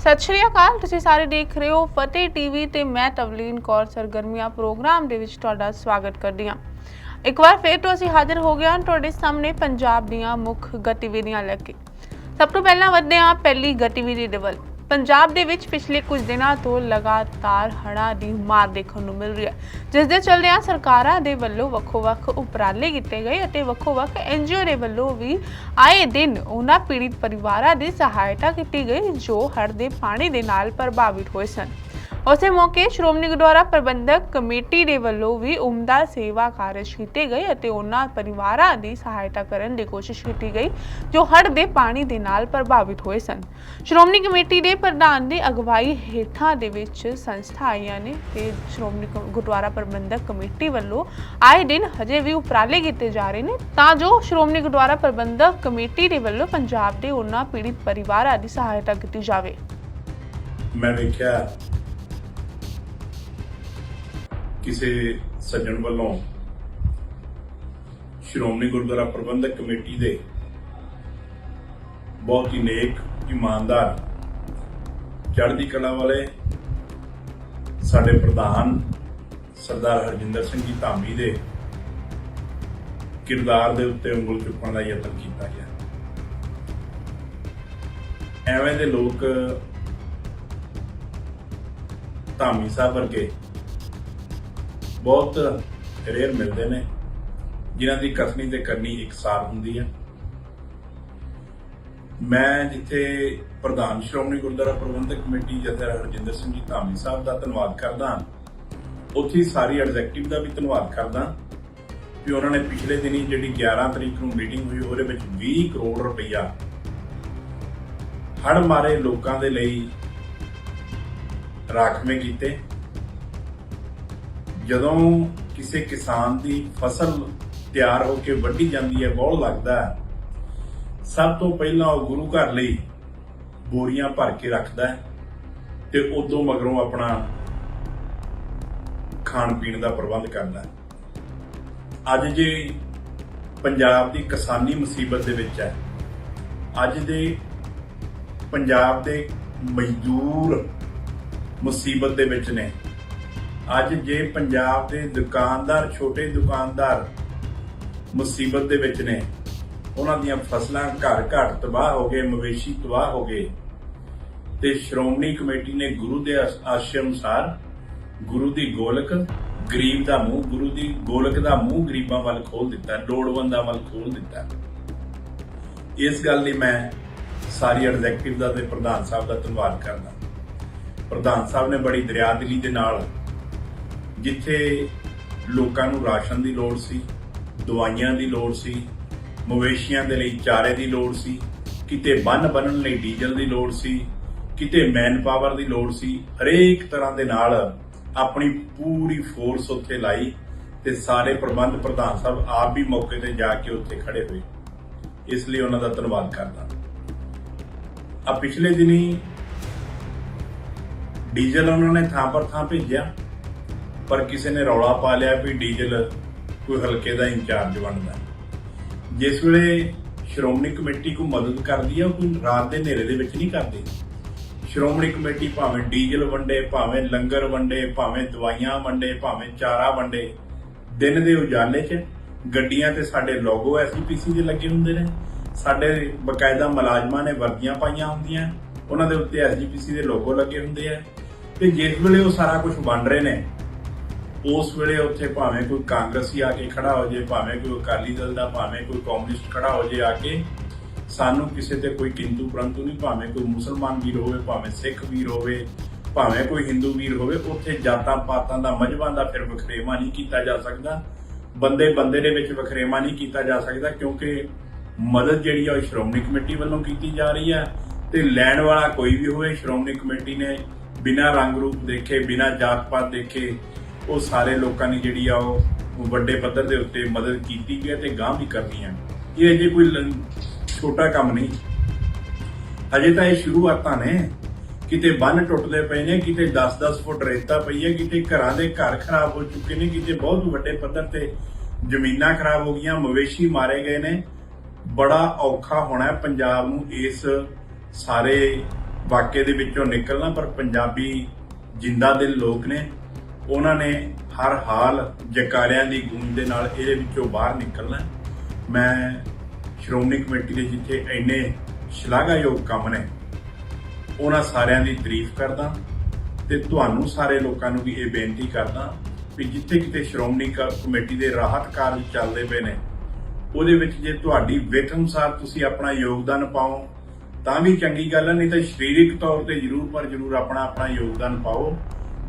ਸਤਿ ਸ਼੍ਰੀ ਅਕਾਲ, ਤੁਸੀਂ ਸਾਰੇ ਦੇਖ ਰਹੇ ਹੋ ਫਤਿਹ ਟੀਵੀ ਤੇ ਮੈਂ ਤਵਲੀਨ ਕੌਰ ਸਰਗਰਮੀਆਂ ਪ੍ਰੋਗਰਾਮ ਦੇ ਵਿੱਚ ਤੁਹਾਡਾ ਸਵਾਗਤ ਕਰਦੀ ਹਾਂ। ਇੱਕ ਵਾਰ ਫੇਰ ਤੋਂ ਅਸੀਂ ਹਾਜ਼ਰ ਹੋ ਗਏ ਹਾਂ ਤੁਹਾਡੇ ਸਾਹਮਣੇ ਪੰਜਾਬ ਦੀਆਂ ਮੁੱਖ ਗਤੀਵਿਧੀਆਂ ਲੈ ਕੇ। ਸਭ ਤੋਂ ਪਹਿਲਾਂ ਵਧਦੇ ਹਾਂ ਪਹਿਲੀ ਗਤੀਵਿਧੀ ਦੇ ਵੱਲ। ਪੰਜਾਬ ਦੇ ਵਿੱਚ ਪਿਛਲੇ ਕੁਝ ਦਿਨਾਂ ਤੋਂ ਲਗਾਤਾਰ ਹੜ੍ਹਾਂ ਦੀ ਮਾਰ ਦੇਖਣ ਨੂੰ ਮਿਲ ਰਹੀ ਹੈ, ਜਿਸ ਦੇ ਚੱਲਦਿਆਂ ਸਰਕਾਰਾਂ ਦੇ ਵੱਲੋਂ ਵੱਖੋ-ਵੱਖ ਉਪਰਾਲੇ ਕੀਤੇ ਗਏ ਅਤੇ ਵੱਖੋ-ਵੱਖ ਐਨਜੀਓ ਦੇ ਵੱਲੋਂ ਵੀ ਆਏ ਦਿਨ ਉਹਨਾਂ ਪੀੜਿਤ ਪਰਿਵਾਰਾਂ ਦੀ ਸਹਾਇਤਾ ਕੀਤੀ ਗਈ, ਜੋ ਹੜ੍ਹ ਦੇ ਪਾਣੀ ਦੇ ਨਾਲ ਪ੍ਰਭਾਵਿਤ ਹੋਏ ਸਨ। ਉਸੇ ਮੌਕੇ ਸ਼੍ਰੋਮਣੀ ਗੁਰਦੁਆਰਾ ਪ੍ਰਬੰਧਕ ਕਮੇਟੀ ਦੇ ਵੱਲੋਂ ਵੀ ਉਮਦਾ ਸੇਵਾ ਕਾਰਜ ਕੀਤੇ ਗਏ ਅਤੇ ਉਹਨਾਂ ਪਰਿਵਾਰਾਂ ਦੀ ਸਹਾਇਤਾ ਕਰਨ ਦੀ ਕੋਸ਼ਿਸ਼ ਕੀਤੀ ਗਈ, ਜੋ ਹੜ੍ਹ ਦੇ ਪਾਣੀ ਦੇ ਨਾਲ ਪ੍ਰਭਾਵਿਤ ਹੋਏ ਸਨ। ਸ਼੍ਰੋਮਣੀ ਕਮੇਟੀ ਦੇ ਪ੍ਰਧਾਨ ਦੀ ਅਗਵਾਈ ਹੇਠਾਂ ਦੇ ਵਿੱਚ ਸੰਸਥਾ ਆਈਆਂ ਨੇ ਤੇ ਸ਼੍ਰੋਮਣੀ ਗੁਰਦੁਆਰਾ ਪ੍ਰਬੰਧਕ ਕਮੇਟੀ ਵੱਲੋਂ ਆਏ ਦਿਨ ਹਜੇ ਵੀ ਉਪਰਾਲੇ ਕੀਤੇ ਜਾ ਰਹੇ ਨੇ, ਤਾਂ ਜੋ ਸ਼੍ਰੋਮਣੀ ਗੁਰਦੁਆਰਾ ਪ੍ਰਬੰਧਕ ਕਮੇਟੀ ਦੇ ਵੱਲੋਂ ਪੰਜਾਬ ਦੇ ਉਹਨਾਂ ਪੀੜਿਤ ਪਰਿਵਾਰਾਂ ਦੀ ਸਹਾਇਤਾ ਕੀਤੀ ਜਾਵੇ। ਮੈਂ ਵੇਖਿਆ ਕਿਸੇ ਸੱਜਣ ਵੱਲੋਂ ਸ਼੍ਰੋਮਣੀ ਗੁਰਦੁਆਰਾ ਪ੍ਰਬੰਧਕ ਕਮੇਟੀ ਦੇ ਬਹੁਤ ਹੀ ਨੇਕ, ਇਮਾਨਦਾਰ, ਚੜ੍ਹਦੀ ਕਲਾ ਵਾਲੇ ਸਾਡੇ ਪ੍ਰਧਾਨ ਸਰਦਾਰ ਹਰਜਿੰਦਰ ਸਿੰਘ ਜੀ ਧਾਮੀ ਦੇ ਕਿਰਦਾਰ ਦੇ ਉੱਤੇ ਉਂਗਲ ਚੁੱਕਣ ਦਾ ਯਤਨ ਕੀਤਾ ਗਿਆ। ਐਵੇਂ ਦੇ ਲੋਕ ਧਾਮੀ ਸਾਹਿਬ ਵਰਗੇ ਬਹੁਤ ਰੇਅਰ ਮਿਲਦੇ ਨੇ, ਜਿਨ੍ਹਾਂ ਦੀ ਕਥਨੀ ਤੇ ਕਰਨੀ ਇਕਸਾਰ ਹੁੰਦੀ ਹੈ ਮੈਂ ਜਿੱਥੇ ਪ੍ਰਧਾਨ ਸ਼੍ਰੋਮਣੀ ਗੁਰਦੁਆਰਾ ਪ੍ਰਬੰਧਕ ਕਮੇਟੀ ਜਥੇਦਾਰ ਹਰਜਿੰਦਰ ਸਿੰਘ ਜੀ ਧਾਮੀ ਸਾਹਿਬ ਦਾ ਧੰਨਵਾਦ ਕਰਦਾ ਉੱਥੇ ਸਾਰੀ ਐਗਜ਼ੈਕਟਿਵ ਦਾ ਵੀ ਧੰਨਵਾਦ ਕਰਦਾ ਵੀ ਉਹਨਾਂ ਨੇ ਪਿਛਲੇ ਦਿਨੀ ਜਿਹੜੀ 11 ਤਰੀਕ ਨੂੰ ਮੀਟਿੰਗ ਹੋਈ, ਉਹਦੇ ਵਿੱਚ 20 ਕਰੋੜ ਰੁਪਈਆ ਹੜ ਮਾਰੇ ਲੋਕਾਂ ਦੇ ਲਈ ਰਾਖਵੇਂ ਕੀਤੇ। ਜਦੋਂ ਕਿਸੇ ਕਿਸਾਨ ਦੀ ਫਸਲ ਤਿਆਰ ਹੋ ਕੇ ਵੱਢੀ ਜਾਂਦੀ ਹੈ, ਬਹੁਤ ਲੱਗਦਾ ਹੈ। ਸਭ ਤੋਂ ਪਹਿਲਾਂ ਉਹ ਗੁਰੂ ਘਰ ਲਈ ਬੋਰੀਆਂ ਭਰ ਕੇ ਰੱਖਦਾ ਹੈ ਤੇ ਉਦੋਂ ਮਗਰੋਂ ਆਪਣਾ ਖਾਣ ਪੀਣ ਦਾ ਪ੍ਰਬੰਧ ਕਰਦਾ ਅੱਜ ਜੇ ਪੰਜਾਬ ਦੀ ਕਿਸਾਨੀ ਮੁਸੀਬਤ ਦੇ ਵਿੱਚ ਹੈ, ਅੱਜ ਦੇ ਪੰਜਾਬ ਦੇ ਮਜ਼ਦੂਰ ਮੁਸੀਬਤ ਦੇ ਵਿੱਚ ਨੇ। ਅੱਜ ਜੇ ਪੰਜਾਬ ਦੇ ਦੁਕਾਨਦਾਰ, ਛੋਟੇ ਦੁਕਾਨਦਾਰ ਮੁਸੀਬਤ ਦੇ ਵਿੱਚ ਨੇ, ਉਹਨਾਂ ਦੀਆਂ ਫਸਲਾਂ ਘਰ ਘਰ ਤਬਾਹ ਹੋ ਗਏ, ਮਵੇਸ਼ੀ ਤਬਾਹ ਹੋ ਗਏ, ਤੇ ਸ਼੍ਰੋਮਣੀ ਕਮੇਟੀ ਨੇ ਗੁਰੂ ਦੇ ਆਸ- ਆਸ਼ੇ ਅਨੁਸਾਰ ਗੁਰੂ ਦੀ ਗੋਲਕ, ਗਰੀਬ ਦਾ ਮੂੰਹ, ਗੁਰੂ ਦੀ ਗੋਲਕ ਦਾ ਮੂੰਹ ਗਰੀਬਾਂ ਵੱਲ ਖੋਲ ਦਿੱਤਾ, ਲੋੜਵੰਦਾਂ ਵੱਲ ਖੋਲ ਦਿੱਤਾ। ਇਸ ਗੱਲ ਲਈ ਮੈਂ ਸਾਰੀ ਐਗਜ਼ੈਕਟਿਵ ਦਾ ਤੇ ਪ੍ਰਧਾਨ ਸਾਹਿਬ ਦਾ ਧੰਨਵਾਦ ਕਰਦਾ। ਪ੍ਰਧਾਨ ਸਾਹਿਬ ਨੇ ਬੜੀ ਦਰਿਆਦਿਲੀ ਦੇ ਨਾਲ ਜਿੱਥੇ ਲੋਕਾਂ ਨੂੰ ਰਾਸ਼ਨ ਦੀ ਲੋੜ ਸੀ, ਦਵਾਈਆਂ ਦੀ ਲੋੜ ਸੀ, ਮਵੇਸ਼ੀਆਂ ਦੇ ਲਈ ਚਾਰੇ ਦੀ ਲੋੜ ਸੀ, ਕਿਤੇ ਬੰਨ ਬੰਨਣ ਲਈ ਡੀਜ਼ਲ ਦੀ ਲੋੜ ਸੀ, ਕਿਤੇ ਮੈਨ ਪਾਵਰ ਦੀ ਲੋੜ ਸੀ, ਹਰੇਕ ਤਰ੍ਹਾਂ ਦੇ ਨਾਲ ਆਪਣੀ ਪੂਰੀ ਫੋਰਸ ਉੱਥੇ ਲਾਈ ਤੇ ਸਾਰੇ ਪ੍ਰਬੰਧ ਪ੍ਰਧਾਨ ਸਾਹਿਬ ਆਪ ਵੀ ਮੌਕੇ ਤੇ ਜਾ ਕੇ ਉੱਥੇ ਖੜੇ ਹੋਏ। ਇਸ ਲਈ ਉਹਨਾਂ ਦਾ ਧੰਨਵਾਦ ਕਰਦਾ। ਆ ਪਿਛਲੇ ਦਿਨੀ ਡੀਜ਼ਲ ਉਹਨਾਂ ਨੇ ਥਾਂ ਪਰ ਥਾਂ ਭੇਜਿਆ। ਪਰ ਕਿਸੇ ਨੇ ਰੌਲਾ ਪਾ ਲਿਆ ਵੀ ਡੀਜ਼ਲ ਕੋਈ ਹਲਕੇ ਦਾ ਇੰਚਾਰਜ ਬਣਦਾ। ਜਿਸ ਵੇਲੇ ਸ਼੍ਰੋਮਣੀ ਕਮੇਟੀ ਕੋ ਮਦਦ ਕਰਦੀ ਹੈ ਉਹ ਕੋਈ ਰਾਤ ਦੇ ਹਨੇਰੇ ਦੇ ਵਿੱਚ ਨਹੀਂ ਕਰਦੀ। ਸ਼੍ਰੋਮਣੀ ਕਮੇਟੀ ਭਾਵੇਂ ਡੀਜ਼ਲ ਵੰਡੇ, ਭਾਵੇਂ ਲੰਗਰ ਵੰਡੇ, ਭਾਵੇਂ ਦਵਾਈਆਂ ਵੰਡੇ, ਭਾਵੇਂ ਚਾਰਾ ਵੰਡੇ, ਦਿਨ ਦੇ ਉਜਾਲੇ 'ਚ ਗੱਡੀਆਂ ਤੇ ਸਾਡੇ ਲੋਗੋ ਐਸਪੀਸੀ ਦੇ ਲੱਗੇ ਹੁੰਦੇ ਨੇ। ਸਾਡੇ ਬਕਾਇਦਾ ਮੁਲਾਜ਼ਮਾਂ ਨੇ ਵਰਦੀਆਂ ਪਾਈਆਂ ਹੁੰਦੀਆਂ, ਉਹਨਾਂ ਦੇ ਉੱਤੇ ਐਸਜੀਪੀਸੀ ਦੇ ਲੋਗੋ ਲੱਗੇ ਹੁੰਦੇ ਆ। ਤੇ ਜਿਸ ਵੇਲੇ ਉਹ ਸਾਰਾ ਕੁਝ ਵੰਡ ਰਹੇ ਨੇ ਉਸ ਵੇਲੇ ਉੱਥੇ ਭਾਵੇਂ ਕੋਈ ਕਾਂਗਰਸੀ ਆ ਕੇ ਖੜਾ ਹੋ ਜੇ ਭਾਵੇਂ ਕੋਈ ਅਕਾਲੀ ਦਲ ਦਾ, ਭਾਵੇਂ ਕੋਈ ਕਮਿਊਨਿਸਟ ਖੜਾ ਹੋ ਜੇ ਆ ਕੇ, ਸਾਨੂੰ ਕਿਸੇ ਤੇ ਕੋਈ ਕਿੰਤੂ ਪਰੰਤੂ ਨਹੀਂ, ਭਾਵੇਂ ਕੋਈ ਮੁਸਲਮਾਨ ਵੀਰ ਹੋਵੇ, ਭਾਵੇਂ ਸਿੱਖ ਵੀਰ ਹੋਵੇ, ਭਾਵੇਂ ਕੋਈ ਹਿੰਦੂ ਵੀਰ ਹੋਵੇ, ਉੱਥੇ ਜਾਤਾਂ ਪਾਤਾਂ ਦਾ ਮਜਬਾਂ ਦਾ ਫਿਰ ਵਖਰੇਵਾ ਨਹੀਂ ਕੀਤਾ ਜਾ ਸਕਦਾ। ਬੰਦੇ ਬੰਦੇ ਦੇ ਵਿੱਚ ਵਖਰੇਵਾ ਨਹੀਂ ਕੀਤਾ ਜਾ ਸਕਦਾ, ਕਿਉਂਕਿ ਮਦਦ ਜਿਹੜੀ ਆ ਉਹ ਸ਼੍ਰੋਮਣੀ ਕਮੇਟੀ ਵੱਲੋਂ ਕੀਤੀ ਜਾ ਰਹੀ ਹੈ ਤੇ ਲੈਣ ਵਾਲਾ ਕੋਈ ਵੀ ਹੋਵੇ, ਸ਼੍ਰੋਮਣੀ ਕਮੇਟੀ ਨੇ ਬਿਨਾਂ ਰੰਗ ਰੂਪ ਦੇਖੇ, ਬਿਨਾਂ ਜਾਤ ਪਾਤ ਦੇਖੇ ਉਹ ਸਾਰੇ ਲੋਕਾਂ ਨੇ ਜਿਹੜੀ ਆ ਉਹ ਵੱਡੇ ਪੱਧਰ ਦੇ ਉੱਤੇ ਮਦਦ ਕੀਤੀ ਗਈ ਹੈ ਤੇ ਗਾਂ ਵੀ ਕਰਨੀ ਹੈ। ਇਹ ਅਜੇ ਕੋਈ ਲ- ਛੋਟਾ ਕੰਮ ਨਹੀਂ। ਹਜੇ ਤਾਂ ਇਹ ਸ਼ੁਰੂਆਤਾਂ ਨੇ। ਕਿਤੇ ਬੰਨ ਟੁੱਟਦੇ ਪਏ ਨੇ, ਕਿਤੇ 10-10 ਫੁੱਟ ਰੇਤਾ ਪਈ ਹੈ, ਕਿਤੇ ਘਰਾਂ ਦੇ ਘਰ ਖਰਾਬ ਹੋ ਚੁੱਕੇ ਨੇ, ਕਿਤੇ ਬਹੁਤ ਵੱਡੇ ਪੱਧਰ ਤੇ ਜ਼ਮੀਨਾਂ ਖਰਾਬ ਹੋ ਗਈਆਂ, ਮਵੇਸ਼ੀ ਮਾਰੇ ਗਏ ਨੇ। ਬੜਾ ਔਖਾ ਹੋਣਾ ਪੰਜਾਬ ਨੂੰ ਇਸ ਸਾਰੇ ਵਾਕਿਏ ਦੇ ਵਿੱਚੋਂ ਨਿਕਲਣਾ, ਪਰ ਪੰਜਾਬੀ ਜਿੰਦਾ ਦਿਲ ਲੋਕ ਨੇ। ਉਹਨਾਂ ਨੇ ਹਰ ਹਾਲ ਜਕਾਰਿਆਂ ਦੀ ਗੂੰਜ ਦੇ ਨਾਲ ਇਹਦੇ ਵਿੱਚੋਂ ਬਾਹਰ ਨਿਕਲਣਾ ਮੈਂ ਸ਼੍ਰੋਮਣੀ ਕਮੇਟੀ ਦੇ ਜਿੱਥੇ ਇੰਨੇ ਸ਼ਲਾਘਾਯੋਗ ਕੰਮ ਨੇ, ਉਹਨਾਂ ਸਾਰਿਆਂ ਦੀ ਤਾਰੀਫ ਕਰਦਾ ਤੇ ਤੁਹਾਨੂੰ ਸਾਰੇ ਲੋਕਾਂ ਨੂੰ ਵੀ ਇਹ ਬੇਨਤੀ ਕਰਦਾ ਵੀ ਜਿੱਥੇ ਕਿਤੇ ਸ਼੍ਰੋਮਣੀ ਕ- ਕਮੇਟੀ ਦੇ ਰਾਹਤ ਕਾਰਜ ਚੱਲਦੇ ਪਏ ਨੇ, ਉਹਦੇ ਵਿੱਚ ਜੇ ਤੁਹਾਡੀ ਵਿੱਤ ਅਨੁਸਾਰ ਤੁਸੀਂ ਆਪਣਾ ਯੋਗਦਾਨ ਪਾਓ, ਤਾਂ ਵੀ ਚੰਗੀ ਗੱਲ ਹੈ, ਨਹੀਂ ਤਾਂ ਸਰੀਰਕ ਤੌਰ ਤੇ ਜ਼ਰੂਰ ਪਰ ਜ਼ਰੂਰ ਆਪਣਾ ਆਪਣਾ ਯੋਗਦਾਨ ਪਾਓ।